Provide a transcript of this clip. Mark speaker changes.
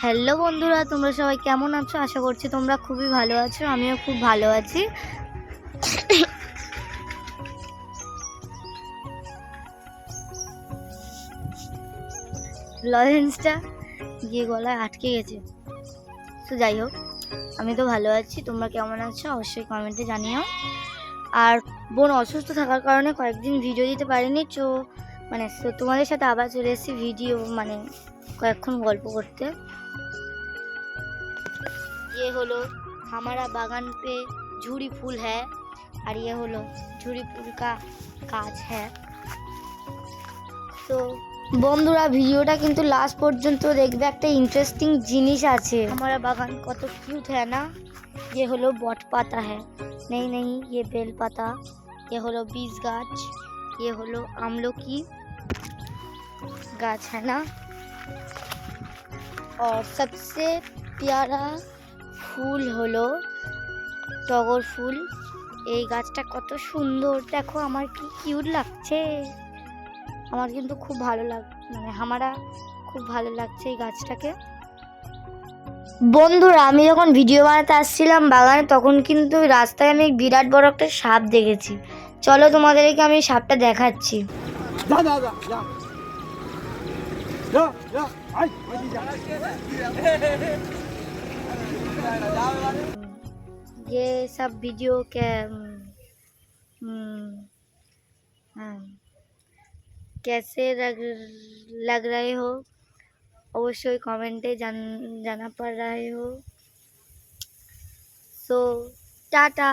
Speaker 1: Hello বন্ধুরা, তোমরা সবাই কেমন আছো? আশা করছি তোমরা খুবই ভালো আছো, আমিও খুব ভালো আছি। লরেন্সটা গিয়ে গলায় আটকে গেছে। তো যাই হোক, আমি তো ভালো আছি, তোমরা কেমন আছো? অবশ্যই কমেন্টে জানিও। আর বোন অসুস্থ থাকার কারণে কয়েকদিন ভিডিও দিতে পারিনি, তো মানে তো তোমাদের সাথে আবার চলে এসেছি ভিডিও মানে কয়েকক্ষণ গল্প করতে ये হলো हमारा बागान पे झूड़ी फूल है और ये হলো ঝুড়ি ফুল का কাজ হ্যাঁ তো বন্ধুরা ভিডিওটা কিন্তু লাস্ট পর্যন্ত দেখবে একটা ইন্টারেস্টিং জিনিস আছে हमारा বাগান কত কিউট है না ये হলো বট পাতা है नहीं नहीं ये बेल पाता ये হলো बीज গাছ ये হলো আমলকি গাছ है ना और सबसे प्यारा ফুল হলো টগর ফুল এই গাছটা কত সুন্দর দেখো আমার কি কিউট লাগছে আমার কিন্তু খুব ভালো লাগ মানে আমারা খুব ভালো লাগছে এই গাছটাকে বন্ধুরা আমি যখন ভিডিও বানাতে আসছিলাম বাগানে তখন কিন্তু রাস্তায় আমি বিরাট বড় একটা সাপ দেখেছি চলো তোমাদেরকে আমি সাপটা দেখাচ্ছি
Speaker 2: যা যা যা যা যা যা আই ওই যা
Speaker 1: ये सब वीडियो के हम्म, हाँ, कैसे लग लग रहे हो অবশ্যই কমেন্টে জান জানা পড় रहे हो सो टाटा